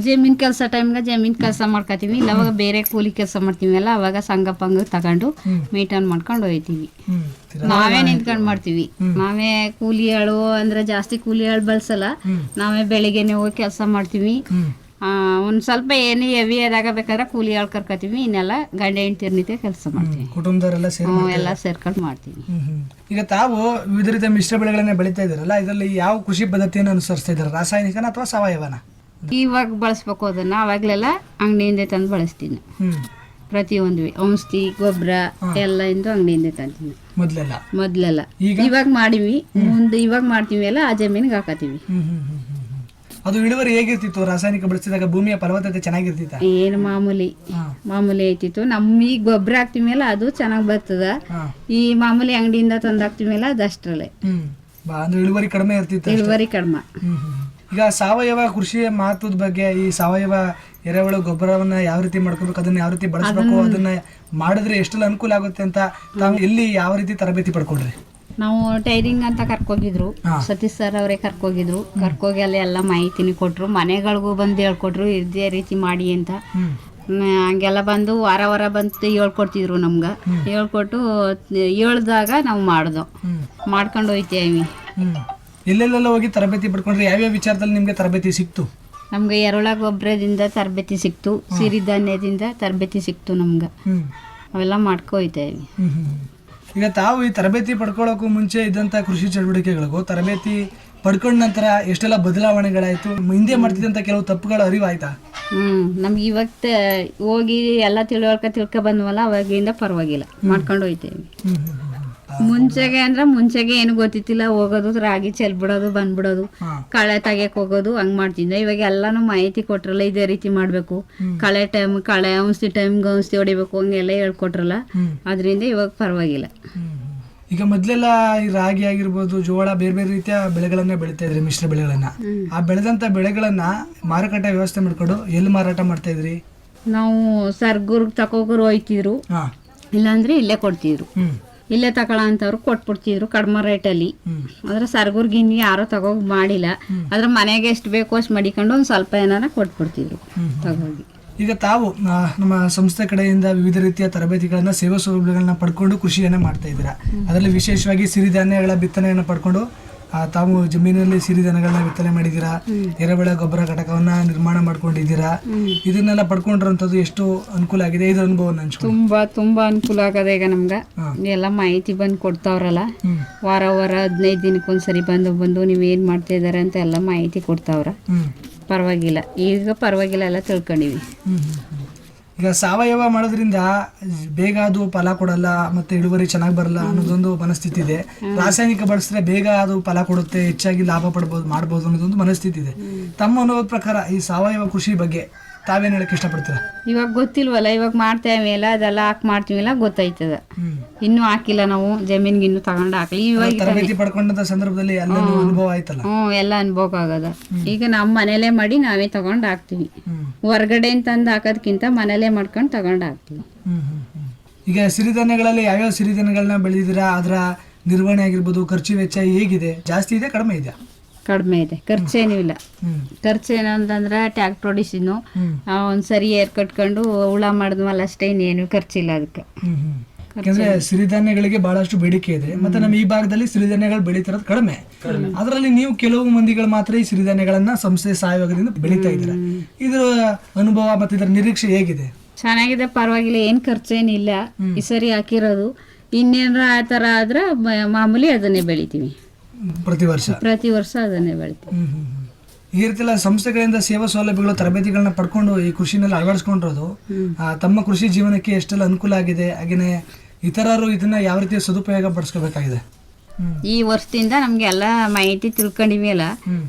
ಜಮೀನ್ ಕೆಲಸ ಟೈಮ್ಗೆ ಜಮೀನ್ ಕೆಲಸ ಮಾಡ್ಕೊತೀವಿ. ಇಲ್ಲ ಅವಾಗ ಬೇರೆ ಕೂಲಿ ಕೆಲಸ ಮಾಡ್ತೀವಿ ಅಲ್ಲ ಅವಾಗ ಸಂಘ ಪಂಗ ತಗೊಂಡು ಮೀಟನ್ ಮಾಡ್ಕೊಂಡು ಹೋಯ್ತೀವಿ. ನಾವೇ ನಿಂತ್ಕೊಂಡ್ ಮಾಡ್ತೀವಿ. ನಾವೇ ಕೂಲಿ ಆಳು ಅಂದ್ರೆ ಜಾಸ್ತಿ ಕೂಲಿ ಆಳು ಬಳಸಲ್ಲ. ನಾವೇ ಬೆಳಿಗ್ಗೆನೆ ಹೋಗಿ ಕೆಲಸ ಮಾಡ್ತೀವಿ. ಆ, ಒಂದ್ ಸ್ವಲ್ಪ ಏನು ಹೆವಿ ಆದಾಗ ಬೇಕಾದ್ರೆ ಕೂಲಿ ಆಳು ಕರ್ಕೋತೀವಿ. ಇನ್ನೆಲ್ಲ ಗಂಡ ಹೆಂಡತಿ ಕೆಲಸ ಮಾಡ್ತೀವಿ. ಕುಟುಂಬದವರೆಲ್ಲ ಸೇರಿ ಎಲ್ಲ ಸೇರ್ಕೊಂಡು ಮಾಡ್ತೀವಿ. ಈಗ ತಾವು ವಿವಿಧ ರೀತಿಯ ಮಿಶ್ರ ಬೆಳೆಗಳನ್ನ ಬೆಳೀತಾ ಇದ್ದಾರಲ್ಲ ಇದರಲ್ಲಿ ಯಾವ ಕೃಷಿ ಪದ್ಧತಿಯನ್ನು ಅನುಸರಿಸ್ತಾ ಇದ್ದಾರೆ? ರಾಸಾಯನಿಕನ ಅಥವಾ ಸಾವಯವನ? ಇವಾಗ ಬಳಸ್ಬೇಕು ಅದನ್ನ ಅವಾಗ್ಲೆಲ್ಲ ಅಂಗಡಿಯಿಂದ ತಂದು ಬಳಸ್ತೀನಿ. ಪ್ರತಿಯೊಂದು ಔಷಧಿ ಗೊಬ್ಬರ ಎಲ್ಲ ಇಂದು ಅಂಗಡಿಯಿಂದ ತಂತೀನಿ. ಮೊದಲೆಲ್ಲ? ಮೊದ್ಲೆಲ್ಲ. ಈಗ? ಇವಾಗ ಮಾಡಿವಿ. ಮುಂದೆ ಇವಾಗ ಮಾಡ್ತೀವಿ ಎಲ್ಲ ಆ ಜಮೀನಿಗೆ ಹಾಕತೀವಿ. ಅದು ಇಳುವರಿ ಹೇಗಿರ್ತಿತ್ತು? ರಾಸಾಯನಿಕ ಬಳಸಿದಾಗ ಭೂಮಿಯ ಫಲವತ್ತತೆ ಚೆನ್ನಾಗಿರ್ತಿತ್ತ? ಏನು ಮಾಮೂಲಿ. ಮಾಮೂಲಿ ಐತಿತ್ತು. ನಮ್ಮೀಗ ಗೊಬ್ಬರ ಹಾಕ್ತಿವಿ ಮೇಲೆ ಅದು ಚೆನ್ನಾಗಿ ಬರ್ತದ. ಈ ಮಾಮೂಲಿ ಅಂಗಡಿಯಿಂದ ತಂದು ಮೇಲೆ ಅದು ಅಷ್ಟರಲ್ಲೇ. ಅಂದ್ರೆ ಇಳುವರಿ ಕಡಿಮೆ ಇರ್ತಿತ್ತು ಇಳುವರಿ ಕಡಿಮೆ. ಈಗ ಸಾವಯವ ಕೃಷಿಯ ಮಹತ್ವದ ಬಗ್ಗೆ ಈ ಸಾವಯವ ಎರೆಹುಳು ಗೊಬ್ಬರವನ್ನ ಯಾವ ರೀತಿ ಮಾಡ್ಕೋಬೇಕು ಅದನ್ನ ಯಾವ ರೀತಿ ಬಳಸಬೇಕು ಅದನ್ನ ಮಾಡಿದ್ರೆ ಎಷ್ಟೆಲ್ಲ ಅನುಕೂಲ ಆಗುತ್ತೆ ಅಂತ ತಾವು ಎಲ್ಲಿ ಯಾವ ರೀತಿ ತರಬೇತಿ ಪಡ್ಕೊಂಡ್ರಿ ನಾವು ಟೈರಿಂಗ್ ಅಂತ ಕರ್ಕೋಗಿದ್ರು. ಸತೀಶ್ ಸರ್ ಅವರೇ ಕರ್ಕೋಗಿದ್ರು. ಕರ್ಕೋಗಿ ಅಲ್ಲಿ ಎಲ್ಲ ಮಾಹಿತಿನ ಕೊಟ್ರು. ಮನೆಗಳಿಗೂ ಬಂದು ಹೇಳ್ಕೊಟ್ರು ಇದೇ ರೀತಿ ಮಾಡಿ ಅಂತ. ಹಂಗೆಲ್ಲ ಬಂದು ವಾರ ವಾರ ಬಂದು ಹೇಳ್ಕೊಡ್ತಿದ್ರು ನಮ್ಗೆ. ಹೇಳ್ಕೊಟ್ಟು ಹೇಳ್ದಾಗ ನಾವು ಮಾಡ್ದೋ. ಮಾಡ್ಕೊಂಡು ಹೋಯ್ತೇವಿ. ಎಲ್ಲೆಲ್ಲೆಲ್ಲ ಹೋಗಿ ತರಬೇತಿ ಪಡ್ಕೊಂಡ್ರಿ ಯಾವ್ಯಾವ ವಿಚಾರದಲ್ಲಿ ನಿಮಗೆ ತರಬೇತಿ ಸಿಕ್ತು? ನಮ್ಗೆ ಎರುಳ ಗೊಬ್ಬರದಿಂದ ತರಬೇತಿ ಸಿಕ್ತು ಸಿರಿಧಾನ್ಯದಿಂದ ತರಬೇತಿ ಸಿಕ್ತು ನಮ್ಗೆ. ಅವೆಲ್ಲ ಮಾಡ್ಕೊ ಹೋಯ್ತೇವಿ ಹ್ಮ್ ಹ್ಮ್. ಈಗ ತಾವು ಈ ತರಬೇತಿ ಪಡ್ಕೊಳ್ಳೋಕ್ಕೂ ಮುಂಚೆ ಇದ್ದಂಥ ಕೃಷಿ ಚಟುವಟಿಕೆಗಳಿಗೂ ತರಬೇತಿ ಪಡ್ಕೊಂಡ ನಂತರ ಎಷ್ಟೆಲ್ಲ ಬದಲಾವಣೆಗಳಾಯಿತು ಹಿಂದೆ ಮಾಡ್ತಿದ್ದಂಥ ಕೆಲವು ತಪ್ಪುಗಳ ಅರಿವಾಯ್ತಾ? ಹ್ಞೂ ನಮ್ಗೆ ಇವಾಗ ಹೋಗಿ ಎಲ್ಲ ತಿಳುವಳ್ಕ ತಿಳ್ಕೊ ಬಂದ್ವಲ್ಲ ಅವಾಗಿಂದ ಪರವಾಗಿಲ್ಲ. ಮಾಡ್ಕೊಂಡು ಹೋಯ್ತೇವೆ ಮುಂಚೆಗೆ ಅಂದ್ರೆ ಮುಂಚೆಗೆ ಏನು ಗೊತ್ತಿತ್ತಿಲ್ಲ ಹೋಗೋದು ರಾಗಿ ಚೆಲ್ಬಿಡೋದು ಬಂದ್ಬಿಡೋದು. ಕಳೆ ತೆಗಿಯಕ್ ಹೋಗೋದು ಹಂಗ್ ಮಾಡ್ತಿದ್ದೆ ಇವಾಗ ಎಲ್ಲಾನು ಮಾಹಿತಿ ಕೊಟ್ರಲ್ಲ ಇದೇ ರೀತಿ ಮಾಡ್ಬೇಕು. ಕಳೆ ಟೈಮ್ ಕಳೆ ಔಷಧಿ ಟೈಮ್ಗೆ ಔಷಧಿ ಹೊಡಿಬೇಕು ಹಂಗೆಲ್ಲ ಹೇಳ್ಕೊಟ್ರಲ್ಲ. ಅದರಿಂದ ಇವಾಗ ಪರವಾಗಿಲ್ಲ. ಈಗ ಮೊದ್ಲೆಲ್ಲ ಈ ರಾಗಿ ಆಗಿರ್ಬೋದು ಜೋಳ ಬೇರೆ ಬೇರೆ ರೀತಿಯ ಬೆಳೆಗಳನ್ನ ಬೆಳಿತಾ ಇದ್ರಿ ಮಿಶ್ರ ಬೆಳೆಗಳನ್ನ. ಆ ಬೆಳೆದಂತ ಬೆಳೆಗಳನ್ನ ಮಾರುಕಟ್ಟೆ ವ್ಯವಸ್ಥೆ ಮಾಡ್ಕೊಂಡು ಎಲ್ಲಿ ಮಾರಾಟ ಮಾಡ್ತಾ ಇದ್ರಿ? ನಾವು ಸರ್ಗುರ್ಗ್ ತಕೋಗರು ಹೋಯ್ತಿದ್ರು. ಇಲ್ಲಾಂದ್ರೆ ಇಲ್ಲೇ ಕೊಡ್ತಿದ್ರು. ಇಲ್ಲೇ ತಗೊಳ ಅಂತವ್ರು ಕೊಟ್ಬಿಡ್ತಿದ್ರು ಕಡಿಮೆ ರೇಟಲ್ಲಿ. ಅಂದ್ರೆ ಆದ್ರೆ ಸರ್ಗುರ್ಗಿನ್ ಯಾರು ತಗೋಗ್ ಮಾಡಿಲ್ಲ. ಆದ್ರೆ ಮನೆಗೆ ಎಷ್ಟು ಬೇಕೋ ಅಷ್ಟು ಮಡಿಕೊಂಡು ಒಂದು ಸ್ವಲ್ಪ ಏನಾರ ಕೊಟ್ಬಿಡ್ತಿದ್ರು ತಗೋಗಿ. ಈಗ ತಾವು ನಮ್ಮ ಸಂಸ್ಥೆ ಕಡೆಯಿಂದ ವಿವಿಧ ರೀತಿಯ ತರಬೇತಿಗಳನ್ನ ಸೇವಾ ಸೌಲಭ್ಯಗಳನ್ನ ಪಡ್ಕೊಂಡು ಕೃಷಿಯನ್ನ ಮಾಡ್ತಾ ಇದ್ದೀರಾ. ಅದರಲ್ಲಿ ವಿಶೇಷವಾಗಿ ಸಿರಿಧಾನ್ಯಗಳ ಬಿತ್ತನೆಯನ್ನು ಪಡ್ಕೊಂಡು ತಾವು ಜಮೀನಲ್ಲಿ ಸಿರಿಧಾನ್ಯಗಳನ್ನ ಬಿತ್ತನೆ ಮಾಡಿದ್ದೀರಾ? ಎರೆಬೆಳೆ ಗೊಬ್ಬರ ಘಟಕವನ್ನ ನಿರ್ಮಾಣ ಮಾಡ್ಕೊಂಡಿದ್ದೀರಾ? ಇದನ್ನೆಲ್ಲ ಪಡ್ಕೊಂಡಿರೋಂಥದ್ದು ಎಷ್ಟು ಅನುಕೂಲ ಆಗಿದೆ? ಇದು ಅನುಭವ ತುಂಬಾ ತುಂಬಾ ಅನುಕೂಲ ಆಗದೆ ಈಗ ನಮ್ಗೆ. ಎಲ್ಲ ಮಾಹಿತಿ ಬಂದು ಕೊಡ್ತಾವ್ರಲ್ಲ. ವಾರ ವಾರ ಹದಿನೈದು ದಿನಕ್ಕೊಂದ್ಸರಿ ಬಂದು ಬಂದು ನೀವು ಏನು ಮಾಡ್ತಾ ಇದ್ದಾರೆ ಅಂತ ಎಲ್ಲ ಮಾಹಿತಿ ಕೊಡ್ತಾವ್ರ. ಪರವಾಗಿಲ್ಲ. ಈಗ ಪರವಾಗಿಲ್ಲ ಎಲ್ಲ ತಿಳ್ಕೊಂಡಿವಿ. ಈಗ ಸಾವಯವ ಮಾಡೋದ್ರಿಂದ ಬೇಗ ಅದು ಫಲ ಕೊಡಲ್ಲ ಮತ್ತೆ ಇಳುವರಿ ಚೆನ್ನಾಗಿ ಬರಲ್ಲ ಅನ್ನೋದೊಂದು ಮನಸ್ಥಿತಿ ಇದೆ. ರಾಸಾಯನಿಕ ಬಳಸಿದ್ರೆ ಬೇಗ ಅದು ಫಲ ಕೊಡುತ್ತೆ ಹೆಚ್ಚಾಗಿ ಲಾಭ ಪಡ್ಬೋದು ಮಾಡ್ಬೋದು ಅನ್ನೋದೊಂದು ಮನಸ್ಥಿತಿ ಇದೆ. ತಮ್ಮ ಅನುಭವದ ಪ್ರಕಾರ ಈ ಸಾವಯವ ಕೃಷಿ ಬಗ್ಗೆ ತಾವೇನು ಹೇಳಕ್ ಇಷ್ಟಪಡ್ತೀರಾ? ಇವಾಗ ಗೊತ್ತಿಲ್ವಲ್ಲ ಇವಾಗ ಮಾಡ್ತೇವೆಲ್ಲ ಅದೆಲ್ಲ ಹಾಕಿ ಮಾಡ್ತೀವಿಲ್ಲ ಗೊತ್ತಾಯ್ತದ. ಹ್ಮ್. ಇನ್ನೂ ಹಾಕಿಲ್ಲ ನಾವು ಜಮೀನ್ಗೆ ಇನ್ನೂ ತಗೊಂಡ್ ಹಾಕ್ಲಿ. ಇವಾಗ ತರಬೇತಿ ಪಡ್ಕೊಂಡಂತ ಸಂದರ್ಭದಲ್ಲಿ ಅಲ್ಲೇನು ಅನುಭವ ಆಯ್ತಲ್ಲ? ಹ್ಮ್ ಎಲ್ಲ ಅನ್ಭೋಗ ಆಗದ. ಈಗ ನಮ್ಮ ಮನೇಲೆ ಮಾಡಿ ನಾವೇ ತಗೊಂಡ್ ಹಾಕ್ತಿವಿ. ಹ್ಮ್. ಹೊರ್ಗಡೆ ತಂದು ಹಾಕೋದ್ಕಿಂತ ಮನೇಲೇ ಮಾಡ್ಕೊಂಡು ತಗೊಂಡ್ ಹಾಕ್ತಿವಿ. ಹ್ಮ್ ಹ್ಮ್ ಹ್ಮ್. ಈಗ ಸಿರಿಧಾನ್ಯಗಳಲ್ಲಿ ಯಾವ್ಯಾವ ಸಿರಿಧಾನ್ಯಗಳನ್ನ ಬೆಳೆದಿದ್ದೀರಾ? ಅದರ ನಿರ್ವಹಣೆ ಆಗಿರ್ಬೋದು ಖರ್ಚು ವೆಚ್ಚ ಹೇಗಿದೆ? ಜಾಸ್ತಿ ಇದೆ ಕಡಿಮೆ ಇದೆ ಕಡಿಮೆ ಇದೆ. ಖರ್ಚೇನೂ ಇಲ್ಲ. ಖರ್ಚೇನು ಅಂತಂದ್ರೆ ಟ್ಯಾಕ್ಟರ್ ಹೊಡಿಸಿದ್ನು ಒಂದ್ ಸರಿ ಏರ್ ಕಟ್ಕೊಂಡು ಹುಳ ಮಾಡಿದ್ಮೇಲೆ ಅಷ್ಟೇ ಇನ್ನೇನು ಖರ್ಚಿಲ್ಲ ಅದಕ್ಕೆ. ಯಾಕಂದ್ರೆ ಸಿರಿಧಾನ್ಯಗಳಿಗೆ ಬಹಳಷ್ಟು ಬೇಡಿಕೆ ಇದೆ. ಮತ್ತೆ ನಮ್ಮ ಈ ಭಾಗದಲ್ಲಿ ಸಿರಿಧಾನ್ಯಗಳು ಬೆಳೀತಿರೋದು ಕಡಿಮೆ. ಅದರಲ್ಲಿ ನೀವು ಕೆಲವು ಮಂದಿಗಳು ಮಾತ್ರ ಈ ಸಿರಿಧಾನ್ಯಗಳನ್ನ ಸಂಸ್ಥೆ ಸಹಯೋಗದಿಂದ ಬೆಳೀತಾ ಇದ್ದೀರಾ? ಇದರ ಅನುಭವ ಮತ್ತೆ ಇದರ ನಿರೀಕ್ಷೆ ಹೇಗಿದೆ? ಚೆನ್ನಾಗಿದೆ ಪರವಾಗಿಲ್ಲ ಏನ್ ಖರ್ಚೇನಿಲ್ಲ ಈ ಸರಿ ಹಾಕಿರೋದು. ಇನ್ನೇನಾರ ಆ ಥರ ಆದ್ರೆ ಮಾಮೂಲಿ ಅದನ್ನೇ ಬೆಳಿತೀವಿ. ಪ್ರತಿ ವರ್ಷ? ಪ್ರತಿ ವರ್ಷ ಅದನ್ನೇ ಬೆಳಿತೀವಿ. ಹ್ಮ್ ಹ್ಮ್ ಹ್ಮ್. ಈ ರೀತಿ ಎಲ್ಲ ಸಂಸ್ಥೆಗಳಿಂದ ಸೇವಾ ಸೌಲಭ್ಯಗಳು ತರಬೇತಿಗಳನ್ನ ಪಡ್ಕೊಂಡು ಈ ಕೃಷಿನಲ್ಲಿ ಅಳವಡಿಸ್ಕೊಂಡಿರೋದು ಆ, ತಮ್ಮ ಕೃಷಿ ಜೀವನಕ್ಕೆ ಎಷ್ಟೆಲ್ಲ ಅನುಕೂಲ ಆಗಿದೆ ಹಾಗೇನೆ ಇತರರು ಇದನ್ನ ಯಾವ ರೀತಿ ಸದುಪಯೋಗ ಪಡಿಸ್ಕೋಬೇಕಾಗಿದೆ? ಈ ವರ್ಷದಿಂದ ನಮ್ಗೆ ಎಲ್ಲ ಮಾಹಿತಿ ತಿಳ್ಕೊಂಡಿವಿ ಅಲ್ಲ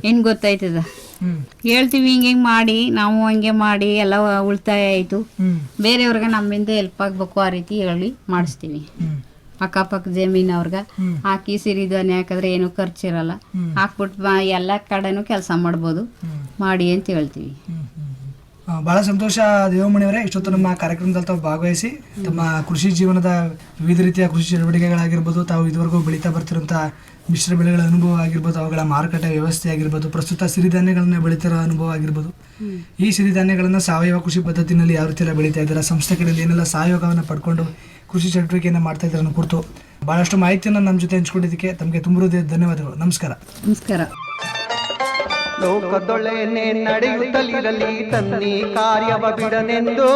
ಏನು ಗೊತ್ತಾಯ್ತದ ಹ್ಮ್. ಹೇಳ್ತೀವಿ ಹಿಂಗೆ ಹಿಂಗೆ ಮಾಡಿ ನಾವು ಹಂಗೆ ಮಾಡಿ ಎಲ್ಲ ಉಳಿತಾಯ ಆಯ್ತು. ಹ್ಮ್. ಬೇರೆಯವ್ರಿಗೆ ನಮ್ಮಿಂದ ಹೆಲ್ಪ್ ಆಗಬೇಕು ಆ ರೀತಿ ಹೇಳಿ ಮಾಡಿಸ್ತೀವಿ ಹ್ಮ್. ಅಕ್ಕಪಕ್ಕ ಜಮೀನವ್ರಿಗೆ ಹಾಕಿ ಹಾಕಿ ಸಿರಿಧಾನ್ಯ ಹಾಕಿದ್ರೆ ಏನು ಖರ್ಚಿರಲ್ಲ ಹಾಕ್ಬಿಟ್ಟು ಎಲ್ಲ ಕಡೆನೂ ಕೆಲಸ ಮಾಡ್ಬೋದು. ಮಾಡಿ ಅಂತ ಹೇಳ್ತೀವಿ. ಬಹಳ ಸಂತೋಷ ದೇವಮಣಿಯವರೇ ಇಷ್ಟೊತ್ತು ನಮ್ಮ ಕಾರ್ಯಕ್ರಮದಲ್ಲಿ ತಾವು ಭಾಗವಹಿಸಿ ತಮ್ಮ ಕೃಷಿ ಜೀವನದ ವಿವಿಧ ರೀತಿಯ ಕೃಷಿ ಚಟುವಟಿಕೆಗಳಾಗಿರ್ಬೋದು ತಾವು ಇದುವರೆಗೂ ಬೆಳೀತಾ ಬರ್ತಿರುವಂತಹ ಮಿಶ್ರ ಬೆಳೆಗಳ ಅನುಭವ ಆಗಿರ್ಬೋದು ಅವುಗಳ ಮಾರುಕಟ್ಟೆ ವ್ಯವಸ್ಥೆ ಆಗಿರ್ಬೋದು ಪ್ರಸ್ತುತ ಸಿರಿಧಾನ್ಯಗಳನ್ನ ಬೆಳೀತಿರೋ ಅನುಭವ ಆಗಿರ್ಬೋದು. ಈ ಸಿರಿಧಾನ್ಯಗಳನ್ನು ಸಾವಯವ ಕೃಷಿ ಪದ್ಧತಿನಲ್ಲಿ ಯಾವ ರೀತಿ ಎಲ್ಲ ಬೆಳೀತಾ ಇದ್ದಾರೆ? ಸಂಸ್ಥೆ ಕಡೆಯಲ್ಲಿ ಏನೆಲ್ಲ ಸಹಯೋಗವನ್ನು ಪಡ್ಕೊಂಡು ಕೃಷಿ ಚಟುವಟಿಕೆಯನ್ನು ಮಾಡ್ತಾ ಇದ್ದಾರೆ ಅನ್ನೋ ಕುರಿತು ಬಹಳಷ್ಟು ಮಾಹಿತಿಯನ್ನು ನಮ್ಮ ಜೊತೆ ಹಂಚ್ಕೊಂಡಿದ್ದಕ್ಕೆ ತಮಗೆ ತುಂಬ ಹೃದಯದ ಧನ್ಯವಾದಗಳು. ನಮಸ್ಕಾರ. ನಮಸ್ಕಾರ. ಲೋಕದೊಳೆನೆ ನಡೆಯುತ್ತಲಿರಲಿ ತನ್ನಿ ಕಾರ್ಯವ ಬಿಡನೆಂದು.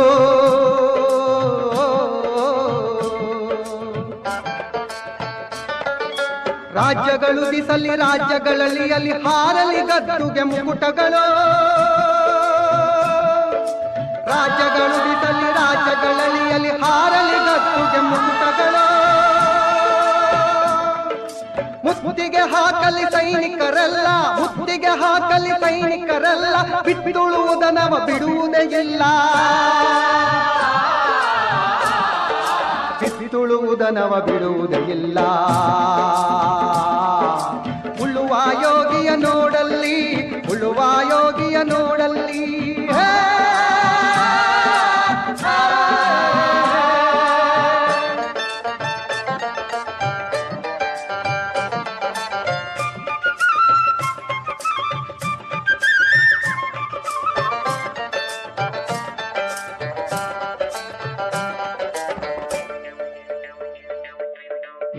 ರಾಜ್ಯಗಳು ದಿಸಲಿ ರಾಜ್ಯಗಳಲ್ಲಿ ಅಲ್ಲಿ ಹಾರಲಿ ಗದ್ದುಗೆ ಮುಕುಟಗಳು ರಾಜ್ಯಗಳು ದಿಸಲಿ ರಾಜ್ಯಗಳಲ್ಲಿ ಅಲ್ಲಿ ಹಾರಲಿ ಗದ್ದುಗೆ ಮುತ್ತಿಗೆ ಹಾಕಲಿ ಸೈನಿಕರಲ್ಲ, ಮುತ್ತಿಗೆ ಹಾಕಲಿ ಸೈನಿಕರಲ್ಲ, ಬಿಟ್ಟುಳುವುದ ನಮ ಬಿಡುವುದೇ ಇಲ್ಲ. ಬಿಟ್ಟುಳುವುದನವ ಬಿಡುವುದೇ ಇಲ್ಲ. ಉಳ್ಳುವ ಯೋಗಿಯ ನೋಡಲ್ಲಿ ಉಳ್ಳುವ ಯೋಗಿಯ ನೋಡಲ್ಲಿ